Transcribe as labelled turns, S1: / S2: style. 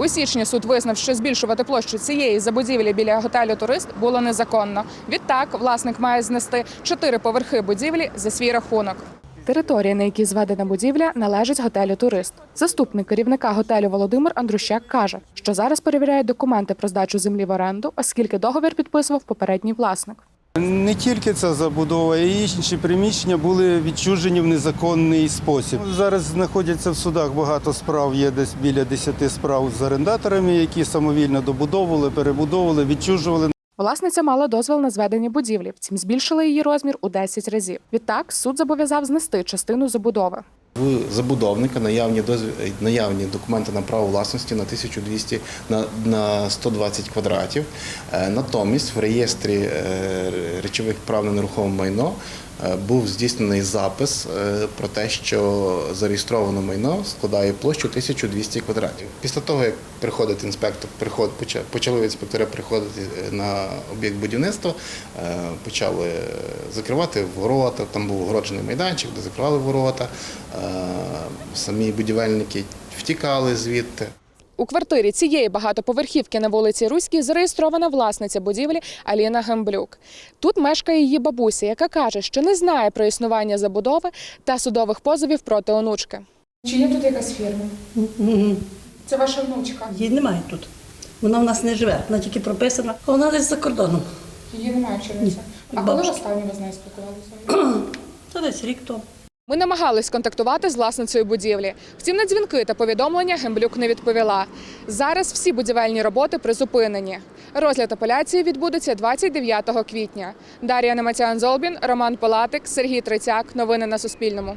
S1: У січні суд визнав, що збільшувати площу цієї забудівлі біля готелю Турист було незаконно. Відтак власник має знести чотири поверхи будівлі за свій рахунок. Територія, на якій зведена будівля, належить готелю Турист. Заступник керівника готелю Володимир Андрущак каже, що зараз перевіряють документи про здачу землі в оренду, оскільки договір підписував попередній власник.
S2: Не тільки ця забудова, і інші приміщення були відчужені в незаконний спосіб. Зараз знаходяться в судах багато справ, є десь біля 10 справ з орендаторами, які самовільно добудовували, перебудовували, відчужували.
S1: Власниця мала дозвіл на зведення будівлі, втім збільшили її розмір у 10 разів. Відтак суд зобов'язав знести частину забудови.
S3: В забудовника наявні наявні документи на право власності на 1200 на, на 120 квадратів. Е, Натомість в реєстрі е, речових прав на нерухоме майно е, був здійснений запис е, про те, що зареєстроване майно складає площу 1200 квадратів. Після того, як приходить інспектор, приход, почали інспектори приходити е, на об'єкт будівництва, е, почали закривати ворота, там був огороджений майданчик, де закривали ворота. Е, Самі будівельники втікали звідти.
S1: У квартирі цієї багатоповерхівки на вулиці Руській зареєстрована власниця будівлі Аліна Гемблюк. Тут мешкає її бабуся, яка каже, що не знає про існування забудови та судових позовів проти онучки. Чи є тут якась фірма? Це ваша внучка.
S4: Її немає тут. Вона в нас не живе, вона тільки прописана, а вона десь за кордоном.
S1: Її немає Чернівця.
S4: А коли
S1: останнє ви з нею спілкувалися?
S4: Це десь рік тому.
S1: Ми намагались контактувати з власницею будівлі. Втім, на дзвінки та повідомлення Гемблюк не відповіла. Зараз всі будівельні роботи призупинені. Розгляд апеляції відбудеться 29 квітня. Дар'я Нематян Золбін, Роман Палатик, Сергій Трицяк. Новини на Суспільному.